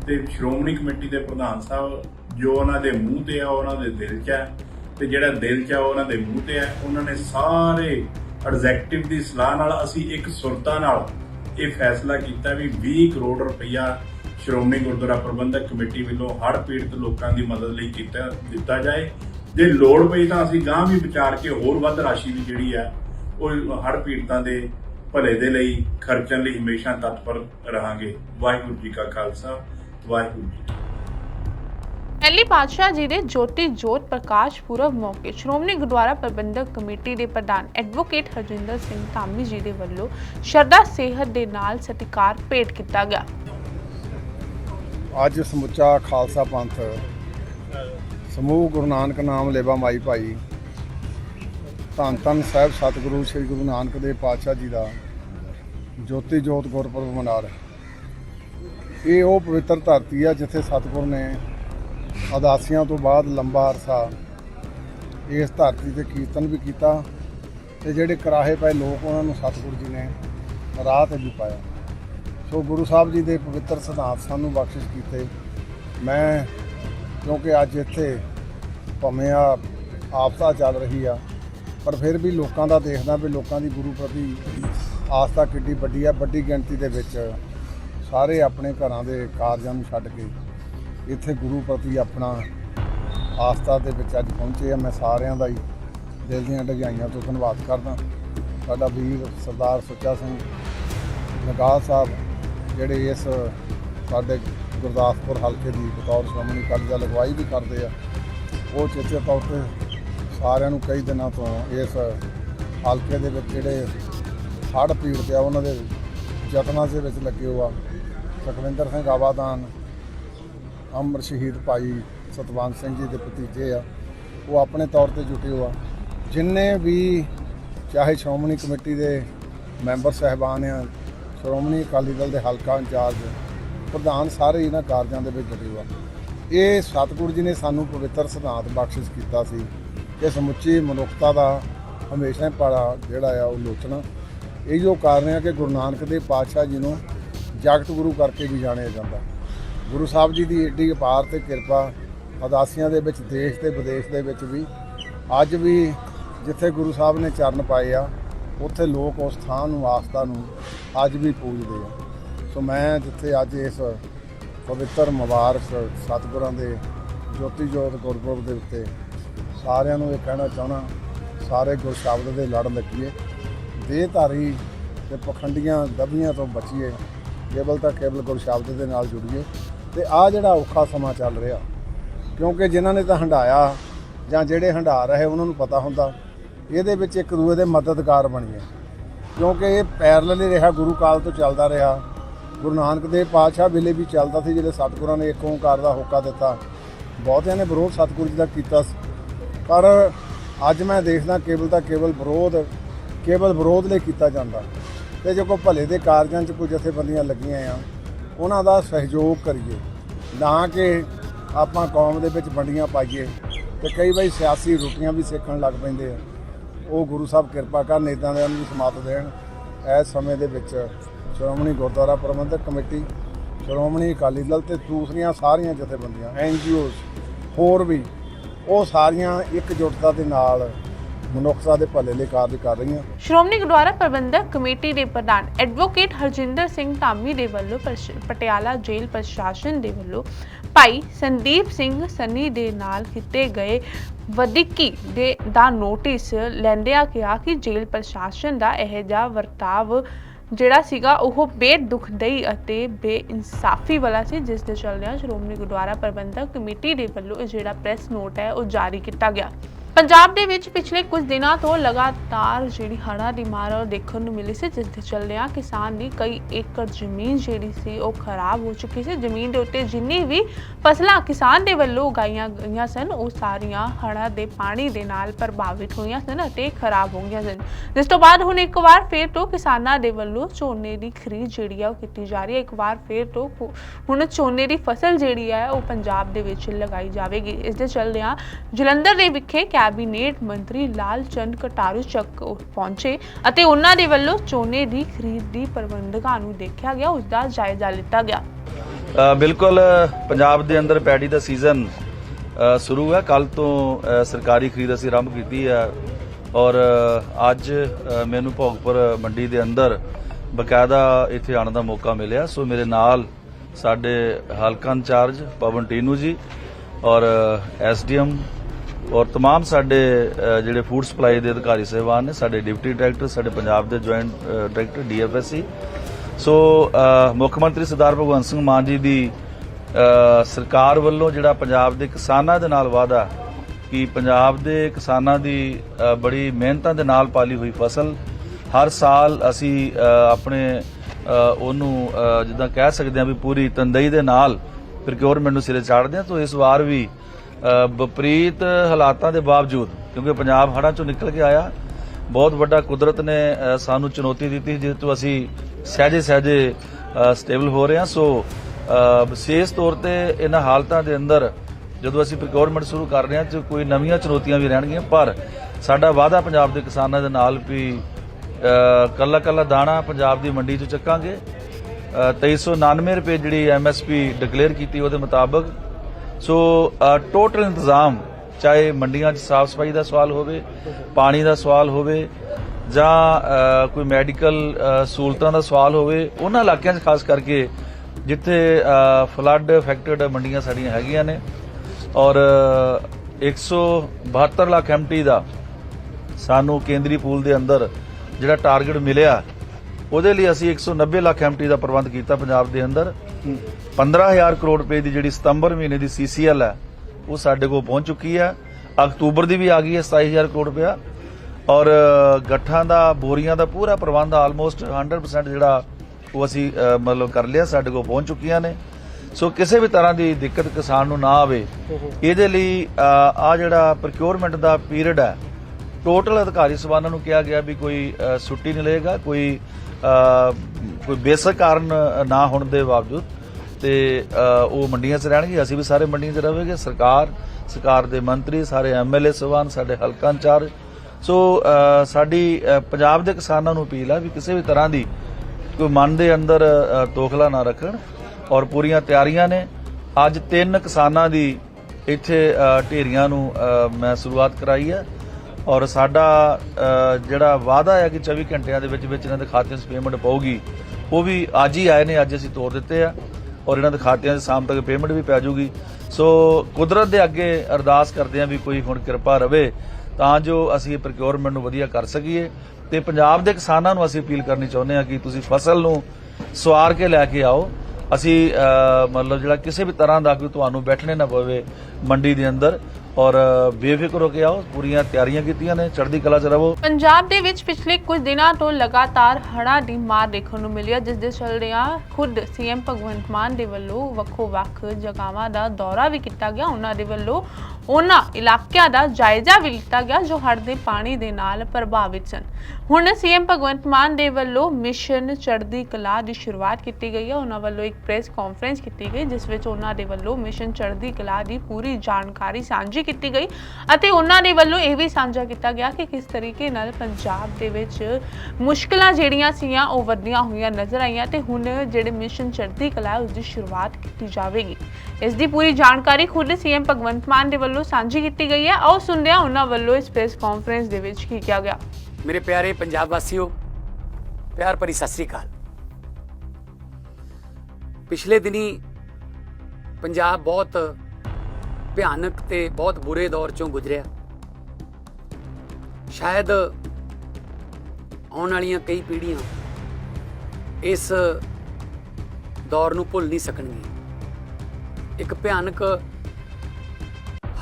ਤੇ ਸ਼੍ਰੋਮਣੀ ਕਮੇਟੀ ਦੇ ਪ੍ਰਧਾਨ ਸਾਹਿਬ, ਜੋ ਉਹਨਾਂ ਦੇ ਮੂੰਹ ਤੇ ਆ, ਉਹਨਾਂ ਦੇ ਦਿਲ 'ਚ ਹੈ ਤੇ ਜਿਹੜਾ ਦਿਲ 'ਚ ਆ ਉਹ ਉਹਨਾਂ ਦੇ ਮੂੰਹ ਤੇ ਹੈ ਉਹਨਾਂ ਨੇ ਸਾਰੇ ਐਗਜ਼ੈਕਟਿਵ ਦੀ ਸਲਾਹ ਨਾਲ ਅਸੀਂ ਇੱਕ ਸੁਰਤਾ ਨਾਲ ਇਹ ਫੈਸਲਾ ਕੀਤਾ ਵੀ 20 ਕਰੋੜ ਰੁਪਈਆ ਸ਼੍ਰੋਮਣੀ ਗੁਰਦੁਆਰਾ ਪ੍ਰਬੰਧਕ ਕਮੇਟੀ ਵੱਲੋਂ ਹੜ੍ਹ ਪੀੜਤ ਲੋਕਾਂ ਦੀ ਮਦਦ ਲਈ ਕੀਤਾ, ਦਿੱਤਾ ਜਾਏ। ਜੇ ਲੋੜ ਪਈ ਤਾਂ ਅਸੀਂ ਗਾਂ ਵੀ ਵਿਚਾਰ ਕੇ ਹੋਰ ਵੱਧ ਰਾਸ਼ੀ ਵੀ ਜਿਹੜੀ ਆ, ਉਹ ਹੜ੍ਹ ਪੀੜਤਾਂ ਦੇ ਭਲੇ ਦੇ ਲਈ, ਖਰਚਣ ਲਈ ਹਮੇਸ਼ਾ ਤਤਪਰ ਰਹਾਂਗੇ। ਵਾਹਿਗੁਰੂ ਜੀ ਕਾ ਖਾਲਸਾ। ਵਾਹਿਗੁਰੂ ਜੀ। ਪਹਿਲੀ ਪਾਤਸ਼ਾਹ ਜੀ ਦੇ ਜੋਤੀ ਜੋਤ ਪ੍ਰਕਾਸ਼ ਪੁਰਬ ਮੌਕੇ ਸ਼੍ਰੋਮਣੀ ਗੁਰਦੁਆਰਾ ਪ੍ਰਬੰਧਕ ਕਮੇਟੀ ਦੇ ਪ੍ਰਧਾਨ ਐਡਵੋਕੇਟ ਹਰਜਿੰਦਰ ਸਿੰਘ ਧਾਮੀ ਜੀ ਦੇ ਵੱਲੋਂ ਸ਼ਰਧਾ ਸਿਹਤ ਦੇ ਨਾਲ ਸਤਿਕਾਰ ਭੇਟ ਕੀਤਾ ਗਿਆ ਅੱਜ ਸਮੁੱਚਾ ਖਾਲਸਾ ਪੰਥ ਸਮੂਹ ਗੁਰੂ ਨਾਨਕ ਨਾਮ ਲੇਵਾ ਮਾਈ ਭਾਈ ਧੰਨ ਧੰਨ ਸਾਹਿਬ ਸਤਿਗੁਰੂ ਸ੍ਰੀ ਗੁਰੂ ਨਾਨਕ ਦੇਵ ਪਾਤਸ਼ਾਹ ਜੀ ਦਾ ਜੋਤੀ ਜੋਤ ਗੁਰਪੁਰਬ ਮਨਾ ਰਿਹਾ ਇਹ ਉਹ ਪਵਿੱਤਰ ਧਰਤੀ ਆ ਜਿੱਥੇ ਸਤਿਗੁਰ ਨੇ ਅਦਾਸੀਆਂ ਤੋਂ ਬਾਅਦ ਲੰਬਾ ਅਰਸਾ ਇਸ ਧਰਤੀ ਤੇ ਕੀਰਤਨ ਵੀ ਕੀਤਾ ਤੇ ਜਿਹੜੇ ਕਰਾਹੇ ਪਏ ਲੋਕ ਉਹਨਾਂ ਨੂੰ ਸਤਿਗੁਰੂ ਜੀ ਨੇ ਰਾਹ ਤੇ ਵੀ ਪਾਇਆ। ਸੋ ਗੁਰੂ ਸਾਹਿਬ ਜੀ ਦੇ ਪਵਿੱਤਰ ਸਿਧਾਂਤ ਸਾਨੂੰ ਬਖਸ਼ਿਸ਼ ਕੀਤੇ। ਮੈਂ ਕਿਉਂਕਿ ਅੱਜ ਇੱਥੇ ਭਾਵੇਂ ਆ ਆਪਦਾ ਚੱਲ ਰਹੀ ਆ, ਪਰ ਫਿਰ ਵੀ ਲੋਕਾਂ ਦਾ ਦੇਖਦਾ ਵੀ ਲੋਕਾਂ ਦੀ ਗੁਰੂ ਪ੍ਰਤੀ ਆਸਥਾ ਕਿੱਡੀ ਵੱਡੀ ਆ, ਵੱਡੀ ਗਿਣਤੀ ਦੇ ਵਿੱਚ ਸਾਰੇ ਆਪਣੇ ਘਰਾਂ ਦੇ ਕਾਰਜਾਂ ਨੂੰ ਛੱਡ ਕੇ ਇੱਥੇ ਗੁਰੂ ਪ੍ਰਤੀ ਆਪਣਾ ਆਸਥਾ ਦੇ ਵਿੱਚ ਅੱਜ ਪਹੁੰਚੇ ਆ। ਮੈਂ ਸਾਰਿਆਂ ਦਾ ਹੀ ਦਿਲ ਦੀਆਂ ਡਗਾਈਆਂ ਤੋਂ ਧੰਨਵਾਦ ਕਰਦਾ। ਸਾਡਾ ਵੀਰ ਸਰਦਾਰ ਸੁੱਚਾ ਸਿੰਘ ਨਗਾਲ ਸਾਹਿਬ, ਜਿਹੜੇ ਇਸ ਸਾਡੇ ਗੁਰਦਾਸਪੁਰ ਹਲਕੇ ਦੀ ਬਤੌਰ ਸ਼੍ਰੋਮਣੀ ਅਕਾਲੀ ਦਲ ਅਗਵਾਈ ਵੀ ਕਰਦੇ ਆ, ਉਹ ਚੇਚੇ ਤੌਰ ਤੇ ਸਾਰਿਆਂ ਨੂੰ ਕਈ ਦਿਨਾਂ ਤੋਂ ਇਸ ਹਲਕੇ ਦੇ ਵਿੱਚ ਜਿਹੜੇ ਹੜ੍ਹ ਪੀੜਤ ਆ, ਉਹਨਾਂ ਦੇ ਯਤਨਾਂ ਦੇ ਵਿੱਚ ਲੱਗੇ ਹੋਆ ਸੁਖਵਿੰਦਰ ਸਿੰਘ ਆਵਾਦਾਨ ਅਮਰ ਸ਼ਹੀਦ ਭਾਈ ਸਤਵੰਤ ਸਿੰਘ ਜੀ ਦੇ ਭਤੀਜੇ ਆ। ਉਹ ਆਪਣੇ ਤੌਰ ਤੇ ਜੁਟੇ ਹੋਆ ਜਿੰਨੇ ਵੀ ਚਾਹੇ ਸ਼੍ਰੋਮਣੀ ਕਮੇਟੀ ਦੇ ਮੈਂਬਰ ਸਹਿਬਾਨ ਆ, ਸ਼੍ਰੋਮਣੀ ਅਕਾਲੀ ਦਲ ਦੇ ਹਲਕਾ ਇੰਚਾਰਜ, ਪ੍ਰਧਾਨ ਸਾਰੇ ਇਹਨਾਂ ਕਾਰਜਾਂ ਦੇ ਵਿੱਚ ਜੁਟੇ ਹੋਆ ਇਹ ਸਤਿਗੁਰੂ ਜੀ ਨੇ ਸਾਨੂੰ ਪਵਿੱਤਰ ਸਿਧਾਂਤ ਬਖਸ਼ਿਸ਼ ਕੀਤਾ ਸੀ ਕਿ ਸਮੁੱਚੀ ਮਨੁੱਖਤਾ ਦਾ ਹਮੇਸ਼ਾ ਹੀ ਪਾੜਾ ਜਿਹੜਾ ਆ ਉਹ ਲੋਚਣਾ। ਇਹ ਜੋ ਕਾਰਨ ਹੈ ਕਿ ਗੁਰੂ ਨਾਨਕ ਦੇਵ ਪਾਤਸ਼ਾਹ ਜੀ ਨੂੰ ਜਾਗਤ ਗੁਰੂ ਕਰਕੇ ਵੀ ਜਾਣਿਆ ਜਾਂਦਾ। ਗੁਰੂ ਸਾਹਿਬ ਜੀ ਦੀ ਏਡੀ ਅਪਾਰ ਤੇ ਕਿਰਪਾ ਅਦਾਸੀਆਂ ਦੇ ਵਿੱਚ, ਦੇਸ਼ ਤੇ ਵਿਦੇਸ਼ ਦੇ ਵਿੱਚ ਵੀ ਅੱਜ ਵੀ ਜਿੱਥੇ ਗੁਰੂ ਸਾਹਿਬ ਨੇ ਚਰਨ ਪਾਏ ਆ, ਉੱਥੇ ਲੋਕ ਉਸ ਥਾਂ ਨੂੰ, ਆਸਥਾ ਨੂੰ ਅੱਜ ਵੀ ਪੂਜਦੇ ਆ। ਸੋ ਮੈਂ ਜਿੱਥੇ ਅੱਜ ਇਸ ਪਵਿੱਤਰ ਮੁਬਾਰਕ ਸਤਿਗੁਰਾਂ ਦੇ ਜੋਤੀ ਜੋਤ ਗੁਰਪੁਰਬ ਦੇ ਉੱਤੇ ਸਾਰਿਆਂ ਨੂੰ ਇਹ ਕਹਿਣਾ ਚਾਹਣਾ ਸਾਰੇ ਗੁਰ ਸ਼ਬਦ ਦੇ ਲੜ ਲੱਗੀਏ ਦੇਹਧਾਰੀ ਤੇ ਪਖੰਡੀਆਂ ਦਬੀਆਂ ਤੋਂ ਬਚੀਏ। ਕੇਵਲ ਤਾਂ ਕੇਵਲ ਗੁਰ ਸ਼ਬਦ ਦੇ ਨਾਲ ਜੁੜੀਏ। ਤੇ ਆ ਜਿਹੜਾ ਔਖਾ ਸਮਾਂ ਚੱਲ ਰਿਹਾ, ਕਿਉਂਕਿ ਜਿਨ੍ਹਾਂ ਨੇ ਤਾਂ ਹੰਡਾਇਆ ਜਾਂ ਜਿਹੜੇ ਹੰਡਾ ਰਹੇ, ਉਹਨਾਂ ਨੂੰ ਪਤਾ ਹੁੰਦਾ, ਇਹਦੇ ਵਿੱਚ ਇੱਕ ਦੂਏ ਦੇ ਮਦਦਗਾਰ ਬਣੀਏ। ਕਿਉਂਕਿ ਇਹ ਪੈਰਲਲ ਹੀ ਰਿਹਾ, ਗੁਰੂ ਕਾਲ ਤੋਂ ਚੱਲਦਾ ਰਿਹਾ। ਗੁਰੂ ਨਾਨਕ ਦੇਵ ਪਾਤਸ਼ਾਹ ਵੇਲੇ ਵੀ ਚੱਲਦਾ ਸੀ, ਜਿਹੜੇ ਸਤਿਗੁਰਾਂ ਨੇ ਇੱਕ ਓੰਕਾਰ ਦਾ ਹੋਕਾ ਦਿੱਤਾ। ਬਹੁਤਿਆਂ ਨੇ ਵਿਰੋਧ ਸਤਿਗੁਰੂ ਜੀ ਦਾ ਕੀਤਾ ਸੀ। ਪਰ ਅੱਜ ਮੈਂ ਦੇਖਦਾ ਕੇਵਲ ਤਾਂ ਕੇਵਲ ਵਿਰੋਧ ਕੇਵਲ ਵਿਰੋਧ ਲਈ ਕੀਤਾ ਜਾਂਦਾ। ਤੇ ਜੇ ਕੋਈ ਭਲੇ ਦੇ ਕਾਰਜਾਂ 'ਚ ਕੋਈ ਜਥੇਬੰਦੀਆਂ ਲੱਗੀਆਂ ਆ, ਉਹਨਾਂ ਦਾ ਸਹਿਯੋਗ ਕਰੀਏ। ਨਾ ਕਿ ਆਪਾਂ ਕੌਮ ਦੇ ਵਿੱਚ ਵੰਡੀਆਂ ਪਾਈਏ ਤੇ ਕਈ ਵਾਰੀ ਸਿਆਸੀ ਰੋਟੀਆਂ ਵੀ ਸਿੱਖਣ ਲੱਗ ਪੈਂਦੇ ਆ। ਉਹ ਗੁਰੂ ਸਾਹਿਬ ਕਿਰਪਾ ਕਰਨ ਇਦਾਂ ਦੇ ਨੂੰ ਸਮਤ ਦੇਣ। ਇਸ ਸਮੇਂ ਦੇ ਵਿੱਚ ਸ਼੍ਰੋਮਣੀ ਗੁਰਦੁਆਰਾ ਪ੍ਰਬੰਧਕ ਕਮੇਟੀ, ਸ਼੍ਰੋਮਣੀ ਅਕਾਲੀ ਦਲ ਤੇ ਦੂਸਰੀਆਂ ਸਾਰੀਆਂ ਜਥੇਬੰਦੀਆਂ ਐਨਜੀਓਜ਼ ਹੋਰ ਵੀ, ਉਹ ਸਾਰੀਆਂ ਇਕਜੁੱਟਤਾ ਦੇ ਨਾਲ ਮਨੁੱਖਤਾ ਦੇ ਭਲੇ ਲਈ ਕਾਰਜ ਕਰ ਰਹੀਆਂ। ਸ਼੍ਰੋਮਣੀ ਗੁਰਦੁਆਰਾ ਪ੍ਰਬੰਧਕ ਕਮੇਟੀ ਦੇ ਪ੍ਰਧਾਨ ਐਡਵੋਕੇਟ ਹਰਜਿੰਦਰ ਸਿੰਘ ਧਾਮੀ ਦੇ ਵੱਲੋਂ ਪਟਿਆਲਾ ਜੇਲ੍ਹ ਪ੍ਰਸ਼ਾਸਨ ਦੇ ਵੱਲੋਂ ਭਾਈ ਸੰਦੀਪ ਸਿੰਘ ਸੰਨੀ ਦੇ ਨਾਲ ਕੀਤੇ ਗਏ ਵਧੀਕੀ ਦੇ, ਦਾ ਨੋਟਿਸ ਲੈਂਦਿਆਂ ਕਿਹਾ ਕਿ ਜੇਲ੍ਹ ਪ੍ਰਸ਼ਾਸਨ ਦਾ ਇਹ ਜਿਹਾ ਵਰਤਾਵ ਜਿਹੜਾ ਸੀਗਾ, ਉਹ ਬੇਦੁਖਦਈ ਅਤੇ ਬੇਇਨਸਾਫੀ ਵਾਲਾ ਸੀ, ਜਿਸ ਦੇ ਚੱਲਦਿਆਂ ਸ਼੍ਰੋਮਣੀ ਗੁਰਦੁਆਰਾ ਪ੍ਰਬੰਧਕ ਕਮੇਟੀ ਦੇ ਵੱਲੋਂ ਇਹ ਜਿਹੜਾ ਪ੍ਰੈਸ ਨੋਟ ਹੈ, ਉਹ ਜਾਰੀ ਕੀਤਾ ਗਿਆ। ਪੰਜਾਬ ਦੇ ਵਿੱਚ ਪਿਛਲੇ ਕੁਝ ਦਿਨਾਂ ਤੋਂ ਲਗਾਤਾਰ ਜਿਹੜੀ ਹੜ੍ਹਾਂ ਦੀ ਮਾਰ ਉਹ ਦੇਖਣ ਨੂੰ ਮਿਲੀ ਸੀ ਜਿਸ ਦੇ ਚੱਲਦਿਆਂ ਕਿਸਾਨ ਦੀ ਕਈ ਏਕੜ ਜ਼ਮੀਨ ਜਿਹੜੀ ਸੀ, ਉਹ ਖਰਾਬ ਹੋ ਚੁੱਕੀ ਸੀ। ਜ਼ਮੀਨ ਦੇ ਉੱਤੇ ਜਿੰਨੀ ਵੀ ਫਸਲਾਂ ਕਿਸਾਨ ਦੇ ਵੱਲੋਂ ਉਗਾਈਆਂ ਗਈਆਂ ਸਨ, ਉਹ ਸਾਰੀਆਂ ਹੜ੍ਹਾਂ ਦੇ ਪਾਣੀ ਦੇ ਨਾਲ ਪ੍ਰਭਾਵਿਤ ਹੋਈਆਂ ਸਨ ਅਤੇ ਖਰਾਬ ਹੋ ਗਈਆਂ ਸਨ। ਜਿਸ ਤੋਂ ਬਾਅਦ ਹੁਣ ਇੱਕ ਵਾਰ ਫੇਰ ਤੋਂ ਕਿਸਾਨਾਂ ਦੇ ਵੱਲੋਂ ਝੋਨੇ ਦੀ ਖਰੀਦ ਜਿਹੜੀ ਆ, ਉਹ ਕੀਤੀ ਜਾ ਰਹੀ ਹੈ। ਇੱਕ ਵਾਰ ਫੇਰ ਤੋਂ ਹੁਣ ਝੋਨੇ ਦੀ ਫਸਲ ਜਿਹੜੀ ਹੈ ਉਹ ਪੰਜਾਬ ਦੇ ਵਿੱਚ ਲਗਾਈ ਜਾਵੇਗੀ। ਇਸ ਦੇ ਚੱਲਦਿਆਂ ਜਲੰਧਰ ਦੇ ਵਿਖੇ ਕੈਬਨਿਟ ਮੰਤਰੀ ਲਾਲ ਚੰਦ ਕਟਾਰੂ ਚੱਕ ਪਹੁੰਚੇ ਅਤੇ ਉਹਨਾਂ ਦੇ ਵੱਲੋਂ ਝੋਨੇ ਦੀ ਖਰੀਦ ਦੀ ਪ੍ਰਬੰਧਕਾਂ ਨੂੰ ਦੇਖਿਆ ਗਿਆ ਉਸ ਦਾ ਜਾਇਜ਼ਾ ਲਿੱਤਾ ਗਿਆ। ਬਿਲਕੁਲ ਪੰਜਾਬ ਦੇ ਅੰਦਰ ਪੈਡੀ ਦਾ ਸੀਜ਼ਨ ਸ਼ੁਰੂ ਹੈ। ਕੱਲ ਤੋਂ ਸਰਕਾਰੀ ਖਰੀਦ ਅਸੀਂ ਆਰੰਭ ਕੀਤੀ ਹੈ ਔਰ ਅੱਜ ਮੈਨੂੰ ਭੋਗਪੁਰ ਮੰਡੀ ਦੇ ਅੰਦਰ ਬਕਾਇਦਾ ਇੱਥੇ ਆਉਣ ਦਾ ਮੌਕਾ ਮਿਲਿਆ। ਸੋ ਮੇਰੇ ਨਾਲ ਸਾਡੇ ਹਲਕਾ ਇੰਚਾਰਜ ਪਵਨ ਟੀਨੂ ਜੀ ਔਰ ਐਸਡੀਐਮ ਔਰ तमाम ਸਾਡੇ ਅ, ਜਿਹੜੇ ਫੂਡ ਸਪਲਾਈ ਦੇ ਅਧਿਕਾਰੀ ਸਹਿਬਾਨ ਨੇ ਸਾਡੇ ਡਿਪਟੀ ਡਾਇਰੈਕਟਰ ਸਾਡੇ ਪੰਜਾਬ ਦੇ ਜੁਆਇੰਟ ਡਾਇਰੈਕਟਰ ਡੀਐਫਐਸਸੀ ਸੋ ਅ, ਮੁੱਖ ਮੰਤਰੀ ਸਰਦਾਰ ਭਗਵੰਤ ਸਿੰਘ ਮਾਨ ਜੀ ਦੀ ਅ, ਸਰਕਾਰ ਵੱਲੋਂ ਜਿਹੜਾ ਪੰਜਾਬ ਦੇ ਕਿਸਾਨਾਂ ਦੇ ਨਾਲ ਵਾਅਦਾ ਕਿ ਪੰਜਾਬ ਦੇ ਕਿਸਾਨਾਂ ਦੀ ਅ, ਬੜੀ ਮਿਹਨਤਾਂ ਦੇ ਨਾਲ ਪਾਲੀ ਹੋਈ ਫਸਲ ਹਰ ਸਾਲ ਅਸੀਂ ਅ, ਆਪਣੇ ਅ, ਉਹਨੂੰ ਅ, ਜਿੱਦਾਂ ਕਹਿ ਸਕਦੇ ਹਾਂ ਵੀ ਪੂਰੀ ਤੰਦਈ ਦੇ ਨਾਲ ਪ੍ਰੋਕਿਉਰਮੈਂਟ ਨੂੰ ਸਿਰੇ ਚਾੜਦੇ ਹਾਂ ਤਾਂ ਇਸ ਵਾਰ ਵੀ ਅ, ਵਿਪਰੀਤ ਹਾਲਾਤਾਂ ਦੇ ਬਾਵਜੂਦ ਕਿਉਂਕਿ ਪੰਜਾਬ ਹੜ੍ਹਾਂ ਚੋਂ ਨਿਕਲ ਕੇ ਆਇਆ ਬਹੁਤ ਵੱਡਾ ਕੁਦਰਤ ਨੇ ਸਾਨੂੰ ਚੁਣੌਤੀ ਦਿੱਤੀ ਜਿਸ ਤੋਂ ਅਸੀਂ ਸਹਿਜੇ ਸਹਿਜੇ ਸਟੇਬਲ ਹੋ ਰਹੇ ਹਾਂ। ਸੋ ਵਿਸ਼ੇਸ਼ ਤੌਰ ਤੇ ਇਹਨਾਂ ਹਾਲਤਾਂ ਦੇ ਅੰਦਰ ਜਦੋਂ ਅਸੀਂ ਪ੍ਰੋਕਿਉਰਮੈਂਟ ਸ਼ੁਰੂ ਕਰ ਰਹੇ ਹਾਂ ਤੇ ਕੋਈ ਨਵੀਆਂ ਚੁਣੌਤੀਆਂ ਵੀ ਰਹਿਣਗੀਆਂ ਪਰ ਸਾਡਾ ਵਾਅਦਾ ਪੰਜਾਬ ਦੇ ਕਿਸਾਨਾਂ ਦੇ ਨਾਲ ਵੀ ਕੱਲਾ ਕੱਲਾ ਦਾਣਾ ਪੰਜਾਬ ਦੀ ਮੰਡੀ 'ਚ ਚੱਕਾਂਗੇ। ਅ, 2399 ਰੁਪਏ ਜਿਹੜੀ ਐਮਐਸਪੀ ਡਿਕਲੇਅਰ ਕੀਤੀ ਉਹਦੇ ਮੁਤਾਬਕ ਸੋ ਟੋਟਲ ਇੰਤਜ਼ਾਮ ਚਾਹੇ ਮੰਡੀਆਂ 'ਚ ਸਾਫ਼ ਸਫ਼ਾਈ ਦਾ ਸਵਾਲ ਹੋਵੇ ਪਾਣੀ ਦਾ ਸਵਾਲ ਹੋਵੇ ਜਾਂ ਕੋਈ ਮੈਡੀਕਲ ਸਹੂਲਤਾਂ ਦਾ ਸਵਾਲ ਹੋਵੇ ਉਹਨਾਂ ਇਲਾਕਿਆਂ 'ਚ ਖਾਸ ਕਰਕੇ ਜਿੱਥੇ ਫਲੱਡ ਅਫੈਕਟਡ ਮੰਡੀਆਂ ਸਾਡੀਆਂ ਹੈਗੀਆਂ ਨੇ ਔਰ ਅ, 172 ਲੱਖ ਐਮਟੀ ਦਾ ਸਾਨੂੰ ਕੇਂਦਰੀ ਪੂਲ ਦੇ ਅੰਦਰ ਜਿਹੜਾ ਟਾਰਗੇਟ ਮਿਲਿਆ ਉਹਦੇ ਲਈ ਅਸੀਂ 190 ਲੱਖ ਐਮਟੀ ਦਾ ਪ੍ਰਬੰਧ ਕੀਤਾ ਪੰਜਾਬ ਦੇ ਅੰਦਰ। 15000 ਕਰੋੜ ਰੁਪਏ ਦੀ ਜਿਹੜੀ ਸਤੰਬਰ ਮਹੀਨੇ ਦੀ ਸੀਸੀਐਲ ਹੈ, ਉਹ ਸਾਡੇ ਕੋਲ ਪਹੁੰਚ ਚੁੱਕੀ ਹੈ। ਅਕਤੂਬਰ ਦੀ ਵੀ ਆ ਗਈ ਹੈ 27000 ਕਰੋੜ ਰੁਪਇਆ। ਔਰ ਗੱਠਾਂ ਦਾ, ਬੋਰੀਆਂ ਦਾ ਪੂਰਾ ਪ੍ਰਬੰਧ ਆਲਮੋਸਟ 100% ਜਿਹੜਾ ਉਹ ਅਸੀਂ ਮਤਲਬ ਕਰ ਲਿਆ, ਸਾਡੇ ਕੋਲ ਪਹੁੰਚ ਚੁੱਕੀਆਂ ਨੇ। ਸੋ ਕਿਸੇ ਵੀ ਤਰ੍ਹਾਂ ਦੀ ਦਿੱਕਤ ਕਿਸਾਨ ਨੂੰ ਨਾ ਆਵੇ, ਇਹਦੇ ਲਈ ਆ ਜਿਹੜਾ ਪ੍ਰੋਕਿਉਰਮੈਂਟ ਦਾ ਪੀਰੀਅਡ ਹੈ ਟੋਟਲ ਅਧਿਕਾਰੀ ਸਭਾਨਾਂ ਨੂੰ ਕਿਹਾ ਗਿਆ ਵੀ ਕੋਈ ਛੁੱਟੀ ਨਹੀਂ ਲਏਗਾ, ਕੋਈ ਕੋਈ ਬੇਸਕ ਕਾਰਨ ਨਾ ਹੋਣ ਦੇ ਬਾਵਜੂਦ ਤੇ ਉਹ ਮੰਡੀਆਂ 'ਚ ਰਹਿਣਗੇ। ਅਸੀਂ ਵੀ ਸਾਰੇ ਮੰਡੀਆਂ 'ਚ ਰਹਾਂਗੇ ਸਰਕਾਰ ਸਰਕਾਰ ਦੇ ਮੰਤਰੀ, ਸਾਰੇ ਐਮਐਲਏ ਸਵਾਨ, ਸਾਡੇ ਹਲਕਾ ਇੰਚਾਰਜ। ਸੋ ਸਾਡੀ ਪੰਜਾਬ ਦੇ ਕਿਸਾਨਾਂ ਨੂੰ ਅਪੀਲ ਆ ਵੀ ਕਿਸੇ ਵੀ ਤਰ੍ਹਾਂ ਦੀ ਕੋਈ ਮਨ ਦੇ ਅੰਦਰ ਤੋਖਲਾ ਨਾ ਰੱਖਣ ਔਰ ਪੂਰੀਆਂ ਤਿਆਰੀਆਂ ਨੇ। ਅੱਜ ਤਿੰਨ ਕਿਸਾਨਾਂ ਦੀ ਇੱਥੇ ਢੇਰੀਆਂ ਨੂੰ ਮੈਂ ਸ਼ੁਰੂਆਤ ਕਰਾਈ ਹੈ ਔਰ ਸਾਡਾ ਜਿਹੜਾ ਵਾਅਦਾ ਹੈ ਕਿ 24 ਘੰਟਿਆਂ ਦੇ ਵਿੱਚ ਵਿੱਚ ਇਹਨਾਂ ਦੇ ਖਾਤਿਆਂ 'ਚ ਪੇਮੈਂਟ ਪਾਉਗੀ ਉਹ ਵੀ ਅੱਜ ਹੀ ਆਏ ਨੇ, ਅੱਜ ਅਸੀਂ ਤੋਰ ਦਿੱਤੇ ਆ ਔਰ ਇਹਨਾਂ ਦੇ ਖਾਤਿਆਂ 'ਚ ਸ਼ਾਮ ਤੱਕ ਪੇਮੈਂਟ ਵੀ ਪੈ ਜਾਊਗੀ। ਸੋ ਕੁਦਰਤ ਦੇ ਅੱਗੇ ਅਰਦਾਸ ਕਰਦੇ ਆ ਵੀ ਕੋਈ ਹੁਣ ਕਿਰਪਾ ਰਵੇ, ਤਾਂ ਜੋ ਅਸੀਂ ਇਹ ਪ੍ਰੋਕਿਉਰਮੈਂਟ ਨੂੰ ਵਧੀਆ ਕਰ ਸਕੀਏ। ਤੇ ਪੰਜਾਬ ਦੇ ਕਿਸਾਨਾਂ ਨੂੰ ਅਸੀਂ ਅਪੀਲ ਕਰਨੀ ਚਾਹੁੰਦੇ ਆ ਕਿ ਤੁਸੀਂ ਫਸਲ ਨੂੰ ਸਵਾਰ ਕੇ ਲੈ ਕੇ ਆਓ। ਅਸੀਂ ਮਤਲਬ ਜਿਹੜਾ ਕਿਸੇ ਵੀ ਤਰ੍ਹਾਂ ਦਾ ਕੋਈ ਤੁਹਾਨੂੰ ਬੈਠਣੇ ਨਾ ਪਵੇ ਮੰਡੀ ਦੇ ਅੰਦਰ ਔਰ ਬੇਫਿਕਰ ਹੋ ਕੇ ਆਓ, ਪੂਰੀਆਂ ਤਿਆਰੀਆਂ ਕੀਤੀਆਂ ਨੇ, ਚੜ੍ਹਦੀ ਕਲਾ 'ਚ ਰਹੋ। ਪੰਜਾਬ ਦੇ ਵਿੱਚ ਪਿਛਲੇ ਕੁਝ ਦਿਨਾਂ ਤੋਂ ਲਗਾਤਾਰ ਹੜ੍ਹਾਂ ਦੀ ਮਾਰ ਦੇਖਣ ਨੂੰ ਮਿਲੀ ਹੈ, ਜਿਸ ਦੇ ਚੱਲਦਿਆਂ ਖੁਦ ਸੀਐਮ ਭਗਵੰਤ ਮਾਨ ਦੇ ਵੱਲੋਂ ਵੱਖੋ ਵੱਖ ਜਗ੍ਹਾਵਾਂ ਦਾ ਦੌਰਾ ਵੀ ਕੀਤਾ ਗਿਆ। ਉਹਨਾਂ ਦੇ ਵੱਲੋਂ ਉਹਨਾਂ ਇਲਾਕਿਆਂ ਦਾ ਜਾਇਜ਼ਾ ਵੀ ਲਿੱਤਾ ਗਿਆ ਜੋ ਹੜ੍ਹ ਦੇ ਪਾਣੀ ਦੇ ਨਾਲ ਪ੍ਰਭਾਵਿਤ ਸਨ। ਹੁਣ ਸੀਐਮ ਭਗਵੰਤ ਮਾਨ ਦੇ ਵੱਲੋਂ ਮਿਸ਼ਨ ਚੜ੍ਹਦੀ ਕਲਾ ਦੀ ਸ਼ੁਰੂਆਤ ਕੀਤੀ ਗਈ ਹੈ। ਉਹਨਾਂ ਵੱਲੋਂ ਇੱਕ ਪ੍ਰੈਸ ਕਾਨਫਰੰਸ ਕੀਤੀ ਗਈ ਜਿਸ ਵਿੱਚ ਉਹਨਾਂ ਦੇ ਵੱਲੋਂ ਮਿਸ਼ਨ ਚੜ੍ਹਦੀ ਕਲਾ ਦੀ ਪੂਰੀ ਜਾਣਕਾਰੀ ਸਾਂਝੀ ਕੀਤੀ ਗਈ ਅਤੇ ਉਹਨਾਂ ਦੇ ਵੱਲੋਂ ਇਹ ਵੀ ਸਾਂਝਾ ਕੀਤਾ ਗਿਆ ਕਿ ਕਿਸ ਤਰੀਕੇ ਨਾਲ ਪੰਜਾਬ ਦੇ ਵਿੱਚ ਮੁਸ਼ਕਲਾਂ ਜਿਹੜੀਆਂ ਸੀਆਂ ਉਹ ਵਧੀਆਂ ਹੋਈਆਂ ਨਜ਼ਰ ਆਈਆਂ ਤੇ ਹੁਣ ਜਿਹੜੇ ਮਿਸ਼ਨ ਚੜ੍ਹਦੀ ਕਲਾ ਹੈ, ਉਸ ਦੀ ਸ਼ੁਰੂਆਤ ਕੀਤੀ ਜਾਵੇਗੀ। ਇਸ ਦੀ ਪੂਰੀ ਜਾਣਕਾਰੀ ਖੁਦ ਸੀਐਮ ਭਗਵੰਤ ਮਾਨ ਦੇ ਵੱਲੋਂ ਸਾਂਝੀ ਕੀਤੀ ਗਈ ਹੈ। ਆਓ ਸੁਣਦੇ ਹਾਂ ਉਹਨਾਂ ਵੱਲੋਂ ਇਸ ਪ੍ਰੈਸ ਕਾਨਫਰੰਸ ਦੇ ਵਿੱਚ ਕੀ ਕਿਹਾ ਗਿਆ। ਮੇਰੇ ਪਿਆਰੇ ਪੰਜਾਬ ਵਾਸੀਓ, ਪਿਆਰ ਭਰੀ ਸਤਿ ਸ੍ਰੀ ਅਕਾਲ। ਪਿਛਲੇ ਦਿਨੀ ਪੰਜਾਬ ਬਹੁਤ ਭਿਆਨਕ ਤੇ ਬਹੁਤ ਬੁਰੇ ਦੌਰ ਚੋਂ ਗੁਜ਼ਰਿਆ। ਸ਼ਾਇਦ ਆਉਣ ਵਾਲੀਆਂ ਕਈ ਪੀੜ੍ਹੀਆਂ ਇਸ ਦੌਰ ਨੂੰ ਭੁੱਲ ਨਹੀਂ ਸਕਣਗੀਆਂ। ਇੱਕ ਭਿਆਨਕ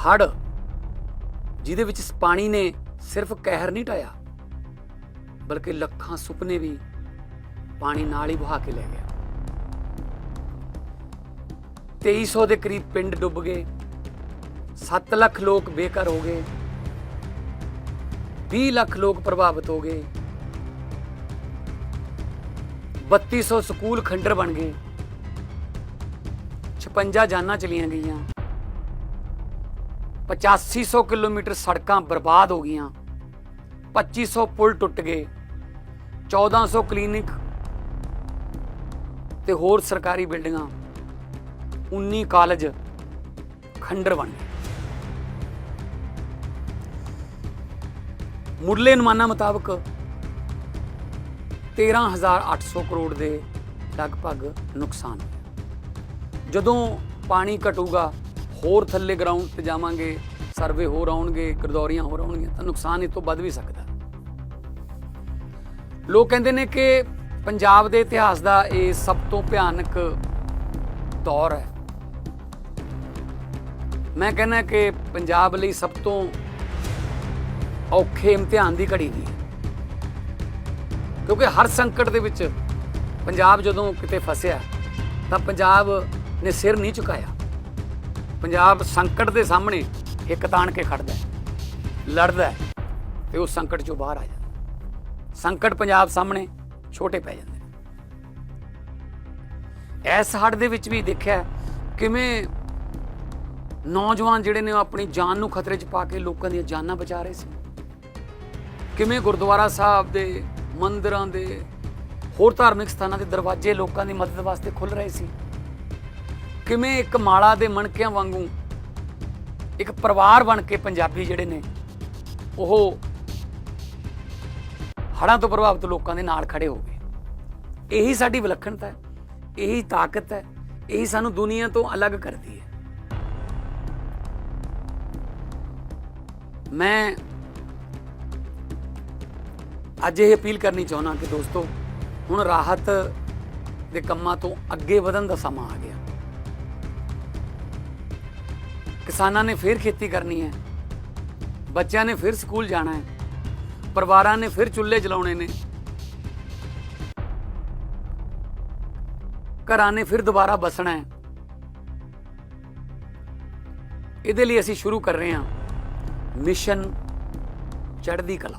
ਹੜ ਜਿਹਦੇ ਵਿੱਚ ਪਾਣੀ ਨੇ ਸਿਰਫ ਕਹਿਰ ਨਹੀਂ ਢਾਇਆ ਬਲਕਿ ਲੱਖਾਂ ਸੁਪਨੇ ਵੀ ਪਾਣੀ ਨਾਲ ਹੀ ਵਹਾ ਕੇ ਲੈ ਗਿਆ। 2300 ਦੇ ਕਰੀਬ ਪਿੰਡ ਡੁੱਬ ਗਏ 7 ਲੱਖ ਲੋਕ ਬੇਘਰ ਹੋ ਗਏ 20 ਲੱਖ ਲੋਕ ਪ੍ਰਭਾਵਿਤ ਹੋ ਗਏ 3200 ਸਕੂਲ ਖੰਡਰ ਬਣ ਗਏ 56 ਜਾਨਾਂ ਚਲੀਆਂ ਗਈਆਂ। 8500 ਕਿਲੋਮੀਟਰ ਸੜਕਾਂ ਬਰਬਾਦ ਹੋ ਗਈਆਂ। 2500 ਪੁਲ ਟੁੱਟ ਗਏ। 1400 ਕਲੀਨਿਕ ਤੇ ਹੋਰ ਸਰਕਾਰੀ ਬਿਲਡਿੰਗਾਂ। 19 ਕਾਲਜ ਖੰਡਰ ਬਣ ਗਏ। ਮੁੱਢਲੇ ਅਨੁਮਾਨਾਂ ਮੁਤਾਬਕ 13800 ਕਰੋੜ ਦੇ ਲਗਭਗ ਨੁਕਸਾਨ। ਜਦੋਂ ਪਾਣੀ ਘਟੂਗਾ ਹੋਰ ਥੱਲੇ ਗਰਾਊਂਡ ਤੇ ਜਾਵਾਂਗੇ ਸਰਵੇ ਹੋਰ ਆਉਣਗੇ ਗਰਦੌਰੀਆਂ ਹੋਰ ਆਉਣਗੀਆਂ ਤਾਂ ਨੁਕਸਾਨ ਇਹ ਤੋਂ ਵੱਧ ਵੀ ਸਕਦਾ। ਲੋਕ ਕਹਿੰਦੇ ਨੇ ਕਿ ਪੰਜਾਬ ਦੇ ਇਤਿਹਾਸ ਦਾ ਇਹ ਸਭ ਤੋਂ ਭਿਆਨਕ ਦੌਰ ਹੈ। ਮੈਂ ਕਹਿੰਦਾ ਕਿ ਪੰਜਾਬ ਲਈ ਸਭ ਤੋਂ ਔਖੇ ਇਮਤਿਹਾਨ ਦੀ ਘੜੀ ਦੀ ਕਿਉਂਕਿ ਹਰ ਸੰਕਟ ਦੇ ਵਿੱਚ ਪੰਜਾਬ ਜਦੋਂ ਕਿਤੇ ਫਸਿਆ, ਤਾਂ ਪੰਜਾਬ ਨੇ ਸਿਰ ਨਹੀਂ ਝੁਕਾਇਆ। ਪੰਜਾਬ ਸੰਕਟ ਦੇ ਸਾਹਮਣੇ ਇੱਕ ਤਾਣ ਕੇ ਖੜਦਾ ਹੈ, ਲੜਦਾ ਹੈ ਤੇ ਉਸ ਸੰਕਟ ਚੋਂ ਬਾਹਰ ਆ ਜਾਂਦਾ ਸੰਕਟ ਪੰਜਾਬ ਸਾਹਮਣੇ ਛੋਟੇ ਪੈ ਜਾਂਦੇ ਨੇ। ਐਸ ਹੜ ਦੇ ਵਿੱਚ ਵੀ ਦੇਖਿਆ ਕਿਵੇਂ ਨੌਜਵਾਨ ਜਿਹੜੇ ਨੇ ਉਹ ਆਪਣੀ ਜਾਨ ਨੂੰ ਖਤਰੇ 'ਚ ਪਾ ਕੇ ਲੋਕਾਂ ਦੀਆਂ ਜਾਨਾਂ ਬਚਾ ਰਹੇ ਸੀ। ਕਿਵੇਂ ਗੁਰਦੁਆਰਾ ਸਾਹਿਬ ਦੇ, ਮੰਦਰਾਂ ਦੇ, ਹੋਰ ਧਾਰਮਿਕ ਸਥਾਨਾਂ ਦੇ ਦਰਵਾਜ਼ੇ ਲੋਕਾਂ ਦੀ ਮਦਦ ਵਾਸਤੇ ਖੁੱਲ ਰਹੇ ਸੀ। ਕਿਵੇਂ ਇੱਕ ਮਾਲਾ ਦੇ ਮਣਕਿਆਂ ਵਾਂਗੂ ਇੱਕ ਪਰਿਵਾਰ ਬਣ ਕੇ ਪੰਜਾਬੀ ਜਿਹੜੇ ਨੇ, ਉਹ ਹੜ੍ਹਾਂ ਤੋਂ ਪ੍ਰਭਾਵਿਤ ਲੋਕਾਂ ਦੇ ਨਾਲ ਖੜੇ ਹੋ ਗਏ। ਇਹੀ ਸਾਡੀ ਵਿਲੱਖਣਤਾ ਹੈ, ਇਹੀ ਤਾਕਤ ਹੈ, ਇਹੀ ਸਾਨੂੰ ਦੁਨੀਆ ਤੋਂ ਅਲੱਗ ਕਰਦੀ ਹੈ। ਮੈਂ ਅੱਜ ਇਹ ਅਪੀਲ ਕਰਨੀ ਚਾਹੁੰਦਾ ਕਿ ਦੋਸਤੋ, ਹੁਣ ਰਾਹਤ ਦੇ ਕੰਮਾਂ ਤੋਂ ਅੱਗੇ ਵਧਣ ਦਾ ਸਮਾਂ ਆ ਗਿਆ। ਕਿਸਾਨਾਂ ਨੇ ਫਿਰ ਖੇਤੀ ਕਰਨੀ ਹੈ। ਬੱਚਿਆਂ ਨੇ ਫਿਰ ਸਕੂਲ ਜਾਣਾ ਹੈ। ਪਰਿਵਾਰਾਂ ਨੇ ਫਿਰ ਚੁੱਲ੍ਹੇ ਜਲਾਉਣੇ ਨੇ। ਘਰਾਂ ਨੇ ਫਿਰ ਦੁਬਾਰਾ ਬਸਣਾ ਹੈ। ਇਹਦੇ ਲਈ ਅਸੀਂ ਸ਼ੁਰੂ ਕਰ ਰਹੇ ਹਾਂ। ਮਿਸ਼ਨ ਚੜ੍ਹਦੀ ਕਲਾ।